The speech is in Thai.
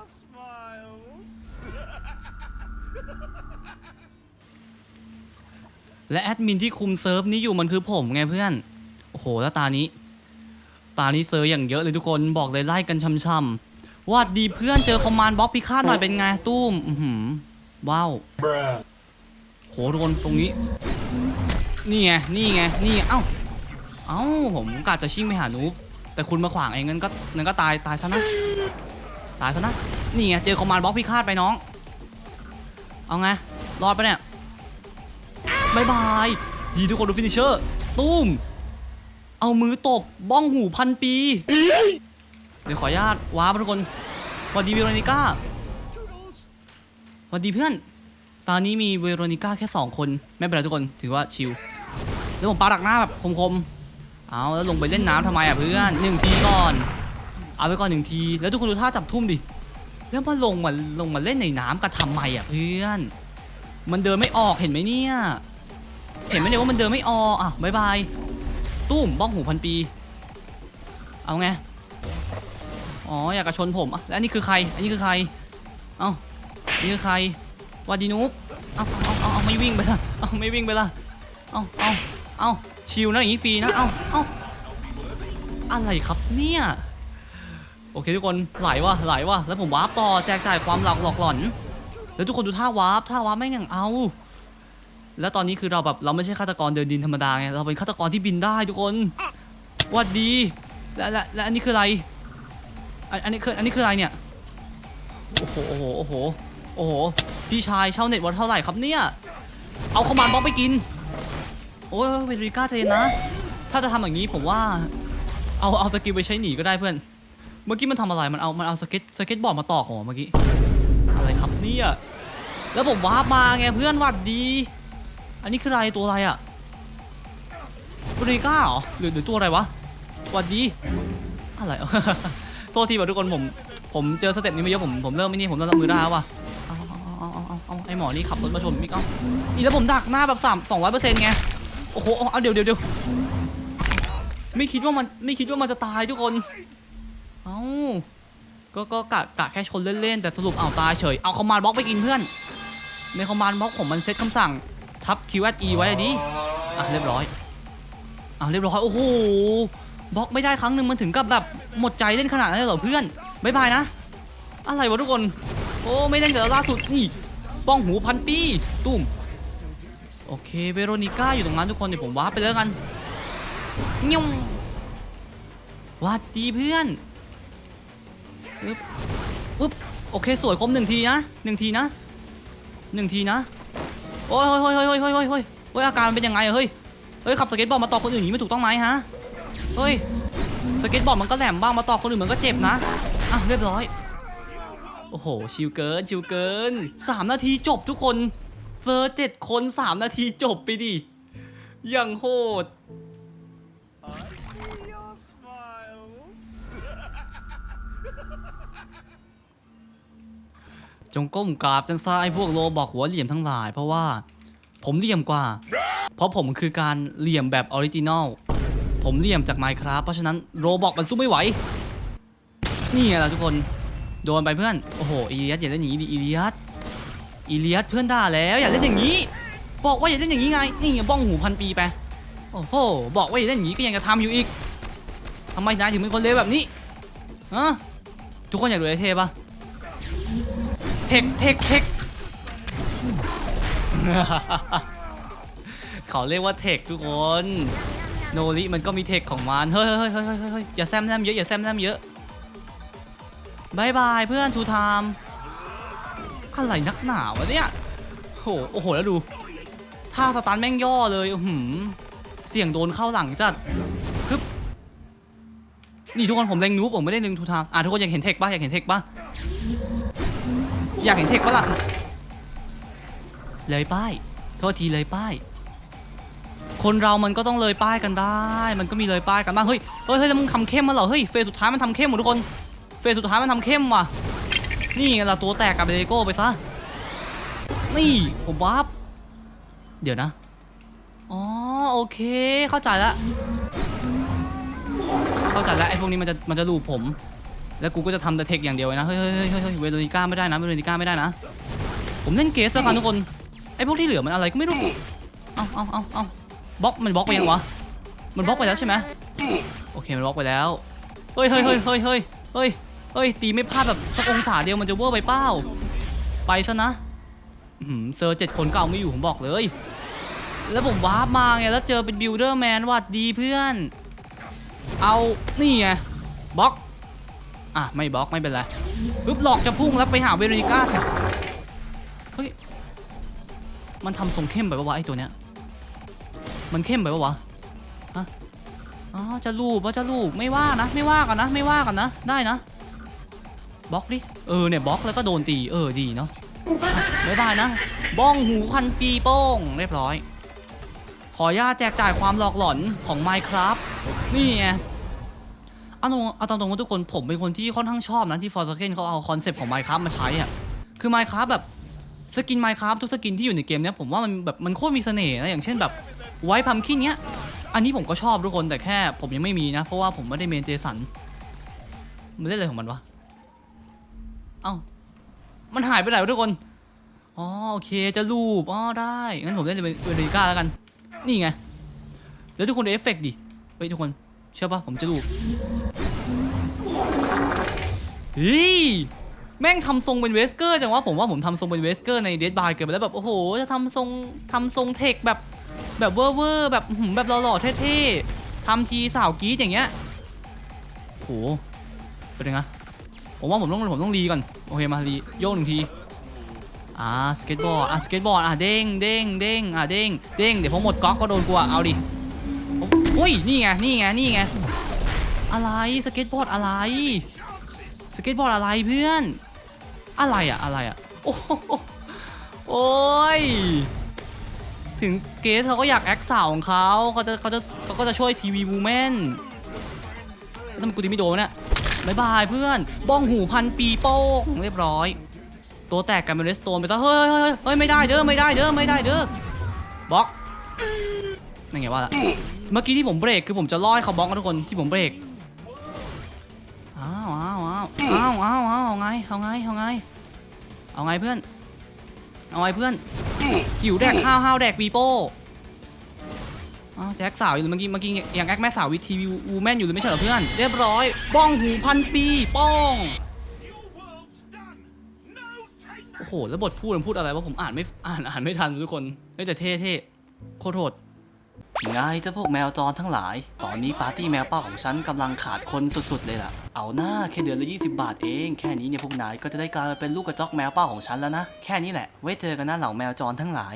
your smiles. และแอดมินที่คุมเซิร์ฟนี้อยู่มันคือผมไงเพื่อน โอ้โห แล้วตานี้ ตานี้เซิร์ฟอย่างเยอะเลยทุกคนบอกเลยไล่กันช่ำๆวัดดีเพื่อนเจอคอมมานด์บล็อกพิฆาตหน่อยเป็นไงตุ้มอือหือว้าวโหทุกคนตรงนี้ นี่ไง นี่ไง นี่ไงเอ้า เอ้า ผมกะจะชิ่งไปหานูบแต่คุณมาขวางเองงั้นก็งั้นก็ตายตายซะนะ ตายซะนะนี่ไงเจอคอมมานด์บล็อกพิฆาตไปน้อง เอาไง รอดปะเนี่ยบายบายดีทุกคนดูฟินิชเชอร์ตุ้ม เอามือตบบ้องหูพันปี เดี๋ยวขออนุญาตว้าร์ปทุกคนสวัสดีเวโรนิก้าสวัสดีเพื่อน ตอนนี้มีเวโรนิก้าแค่ 2 คน ไม่เป็นไรทุกคนถือว่าชิลแล้วผมปาดักหน้าแบบคมๆ เอาแล้วลงไปเล่นน้ำทำไมอะเพื่อนหนึ่งทีก่อน เอาไปก่อนหนึ่งที แล้วทุกคนดูท่าจับทุ่มดิ แล้วมาลงมาลงมาเล่นในน้ำกันทำไมอะเพื่อน มันเดินไม่ออกเห็นไหมเนี่ย เห็นไหมเนี่ยว่ามันเดินไม่ออกอะบายบาย ตุ้มบ้องหูพันปี เอาไง อ๋ออยากกระชนผมอะแล้วนนี้คือใคร อันนี้คือใคร เอ้านี่คือใครวาดีนูบเอาเอาเอาเอาไม่วิ่งไปละเอาไม่วิ่งไปละเอาเอาเอาชิวนะอย่างนี้ฟรีนะเอาเอาอะไรครับเนี่ย โอเคทุกคนไหลว่ะไหลว่ะแล้วผมวาร์ปต่อแจกจ่ายความหลอกหลอกหลอน แล้วทุกคนดูท่าวาร์ปท่าวาร์ปแม่งอย่างเอา แล้วตอนนี้คือเราแบบเราไม่ใช่ฆาตกรเดินดินธรรมดาไงเราเป็นฆาตกรที่บินได้ทุกคนวัดดีและและและอันนี้คืออะไรอันอันนี้คืออันนี้คืออะไรเนี่ยโอ้โหโอ้โหโอ้โหโอ้โหพี่ชายเช่าเน็ตวันเท่าไหร่ครับเนี่ยเอาคอมมานบล็อกไปกินโอ้ยเวริก้าใจนนะ ถ้าจะทำอย่างนี้ผมว่า เอาเอาสกิลไปใช้หนีก็ได้เพื่อน เมื่อกี้มันทำอะไร มันเอา มันเอาสเก็ตสเก็ตบอร์ดมาต่อของเมื่อกี้ อะไรครับเนี่ย แล้วผมวาร์ปมาไงเพื่อนหวัดดี อันนี้คืออะไรตัวอะไรอะเวริก้าเหรอหรือหรือตัวอะไรวะหวัดดี อะไร โทษทีว่ะทุกคนผม ผมเจอสเต็ปนี้มาเยอะผม ผมเริ่มไม่นี่ผมเริ่มรับมือได้แล้วว่ะเอาเอาเอาเอาเอาเอไอหมอนี่ขับรถมาชนมิกเอาอีแล้วผมดักหน้าแบบสามสองร้อยเปอร์เซ็นต์ไง โอ้โหเอาเอาเดี๋ยวเดี๋ยวเดี๋ยวไม่คิดว่ามันไม่คิดว่ามันจะตายทุกคน เอ้าก็ก็กะกะแค่ชนเล่นๆ แต่สรุปเอาตายเฉย เอาคอมมานด์บล็อกไปกินเพื่อน ในคอมมานด์บล็อกผมมันเซตคำสั่ง ทับ Q S E ไว้อะดิ อะเรียบร้อย อะเรียบร้อย โอ้โห บล็อกไม่ได้ครั้งหนึ่งมันถึงกับแบบหมดใจเล่นขนาดนั้นเลยเหรอเพื่อนบายบายนะ อะไรวะทุกคน โอ้ไม่เล่นกับเราล่าสุดนี่ป้องหูพันปีตุ้ม โอเคเวโรนิก้าอยู่ตรงนั้นทุกคนเดี๋ยวผมวาร์ปไปแล้วกันยุ่งหวัดดีเพื่อน ปึ๊บปึ๊บโอเคสวยครบหนึ่งทีนะหนึ่งทีนะหนึ่งทีนะโอ้ยโอ้ยโอ้ยโอ้ยโอ้ยโอ้ยโอ้ยโอ้ยอาการมันเป็นยังไงเฮ้ยเฮ้ยขับสเก็ตบอร์ดมาต่อคนอื่นอย่างนี้ไม่ถูกต้องไหมฮะเฮ้ยสเก็ตบอร์ดมันก็แหลมบ้างมาต่อคนอื่นมันก็เจ็บนะอะเรียบร้อยโอ้โหชิวเกินชิวเกิน3นาทีจบทุกคนเซอร์เจ็ดคน3นาทีจบไปดิอย่างโหด จงก้มกราบจันซาไอ้พวกโลบอกหัวเหลี่ยมทั้งหลาย เพราะว่าผมเหลี่ยมกว่า เพราะผมคือการเหลี่ยมแบบออริจินอล ผมเหลี่ยมจาก Minecraft เพราะฉะนั้นโรบอกมันสู้ไม่ไหว นี่ไงล่ะทุกคน โดนไปเพื่อน โอ้โห อีเลียสอย่าเล่นอย่างนี้ดิ อีเลียสอีเลียสเพื่อนด่าแล้ว อย่าเล่นอย่างนี้ บอกว่าอย่าเล่นอย่างนี้ไง นี่บ้องหูพันปีไป โอ้โห บอกว่าอย่าเล่นอย่างนี้ก็ยังจะทำอยู่อีกทำไมนายถึงเป็นคนเลวแบบนี้ฮะ ทุกคนอยากดูไอเทปะเทคเทคเทคเขาเรียกว่าเทคทุกคน โนริมันก็มีเทคของมันเฮ้ยเฮ้ยเฮ้ยเฮ้ยเฮ้ยเฮ้ยอย่าแซมแซมเยอะ อย่าแซมแซมเยอะบายบายเพื่อนทูไทม์อะไรนักหนาวะเนี่ยโหโอ้โห แล้วดู ท่าสตันแม่งย่อเลยหือเสียงโดนเข้าหลังจัด นี่ทุกคนผมเล็งนูบผมไม่ได้เล็งทูไทม์อะทุกคนอยากเห็นเทคปะอยากเห็นเทคปะอยากเห็นเทคปะล่ะเลยป้ายโทษทีเลยป้าย คนเรามันก็ต้องเลยป้ายกันได้ มันก็มีเลยป้ายกันบ้างเฮ้ยเฮ้ยเฮ้ยแล้วมึงทำเข้มมาเหรอเฮ้ยเฟสสุดท้ายมันทำเข้มหมดทุกคนเฟสสุดท้ายมันทำเข้มว่ะนี่ไงล่ะตัวแตกกับเลโก้ไปซะนี่ผมวาเดี๋ยวนะ อ๋อ โอเค เข้าใจแล้ว เข้าใจแล้วไอ้พวกนี้มันจะมันจะลูบผม แล้วกูก็จะทำแต่เทคอย่างเดียวเลยนะเฮ้ยเฮ้ยเฮ้ยเฮ้ยเวโรนิก้าไม่ได้นะเวโรนิก้าไม่ได้นะ ผมเล่นเกสแล้วกันทุกคนไอ้พวกที่เหลือมันอะไรก็ไม่รู้เอาเอาเอาเอาบล็อกมันบล็อกไปยังวะมันบล็อกไปแล้วใช่ไหมโอเคมันบล็อกไปแล้วเฮ้ยเฮ้ยเฮ้ยเฮ้ยเฮ้ยเฮ้ยเฮ้ยตีไม่พลาดแบบสักองศาเดียวมันจะเวอร์ไปเป้าไปซะนะอื้อหือเซอร์เจ็ดคนก็เอาไม่อยู่ผมบอกเลย แล้วผมวาร์ปมาไงแล้วเจอเป็นบิลเดอร์แมนวัดดีเพื่อน เอานี่ไงบล็อกอะไม่บล็อกไม่เป็นไรปึ๊บหลอกจะพุ่งแล้วไปหาเวโรนิก้าค่ะเฮ้ยมันทำทรงเข้มไปปะวะไอตัวเนี้ยมันเข้มไปปะวะฮะอ๋อจะลูบว่าจะลูบไม่ว่านะ ไม่ว่ากันนะ ไม่ว่ากันนะ ได้นะบล็อกดิเออเนี่ยบล็อกแล้วก็โดนตีเออดีเนาะอะบ๊ายบายนะบ้องหูพันปีโป้งเรียบร้อย ออนุญาตแจกจ่ายความหลอกหลอนของ Minecraft นี่ไงเอาตรงเอาตรงๆว่าทุกคนผมเป็นคนที่ค่อนข้างชอบนะที่ Forsaken เขาเอาคอนเซปต์ของ Minecraft มาใช้อะคือ Minecraft แบบสกิน Minecraft ทุกสกินที่อยู่ในเกมเนี้ยผมว่ามันแบบมันโคตรมีเสน่ห์นะอย่างเช่นแบบไวท์พัมคินเนี้ยอันนี้ผมก็ชอบทุกคนแต่แค่ผมยังไม่มีนะ เพราะว่าผมไม่ได้เมนเจสันมันเล่นอะไรของมันวะเอ้ามันหายไปไหนวะทุกคนอ๋อโอเคจะรูปอ๋อได้งั้นผมเล่นเวเรก้าแล้วกัน นี่ไง แล้วทุกคนดูเอฟเฟกต์ดิ เฮ้ยทุกคน เชื่อปะผมจะรูเฮ้ยแม่งทำทรงเป็นเวสเกอร์จังวะผมว่าผมทำทรงเป็นเวสเกอร์ในเดดบายเกินไปแล้วแบบโอ้โหจะทำทรงทำทรงเทคแบบแบบเวอร์เวอร์แบบหือแบบหล่อๆเท่ๆทำทีสาวกีดอย่างเงี้ยโอ้โหเป็นไงผมว่าผมต้องผมต้องรีก่อนโอเคมารีโยกหนึ่งที อ่าสเก็ตบอร์ดอะสเก็ตบอร์ดอะเด้งเด้งเด้งอะเด้งเด้งเดี๋ยวพอหมดก๊อกก็โดนกูอะเอาดิอุ้ยนี่ไงนี่ไงนี่ไงอะไรสเก็ตบอร์ดอะไรสเก็ตบอร์ดอะไรเพื่อน อะไรอะอะไรอะโอ้โหโอ้ยถึงเกสเขาก็อยากแอคสาวของเขาเขาจะเขาจะเขาก็จะช่วยทีวีวูแมนทำไมกูตีไม่โดนเนี่ยบายบายเพื่อน บ้องหูพันปีโป้งเรียบร้อย ตัวแตกกันเป็นเรสโตนไปซะเฮ้ยเฮ้ยเฮ้ยเฮ้ยไม่ได้เด้อไม่ได้เด้อไม่ได้เด้อบล็อกนั่นไงว่าละเมื่อกี้ที่ผมเบรกคือผมจะล่อให้เขาบล็อกนะทุกคนที่ผมเบรกอ้าวอ้าวอ้าวอ้าวอ้าวอ้าวเอาไงเอาไงเอาไงเอาไงเพื่อนเอาไงเพื่อนหิวแดกข้าวห้าวแดกปีโป้อ้าวแจ็คสาวอยู่เมื่อกี้เมื่อกี้ยังแอคแม่สาววิทีวูแมนอยู่เลยไม่ใช่เหรอเพื่อนเรียบร้อยบ้องหูพันปีป้อง โหแล้วบทพูดมันพูดอะไรว่าผมอ่านไม่อ่านอ่านไม่ทันทุกคนไม่แต่เท่เท่โคตรโหดไงเจ้าพวกแมวจรทั้งหลาย ตอนนี้ปาร์ตี้แมวเป้าของฉันกำลังขาดคนสุดๆเลยล่ะ เอาหน้าแค่เดือนละ 20 บาทเอง แค่นี้เนี่ยพวกนายก็จะได้กลายมาเป็นลูกกระจอกแมวเป้าของฉันแล้วนะ แค่นี้แหละ ไว้เจอกันนะเหล่าแมวจรทั้งหลาย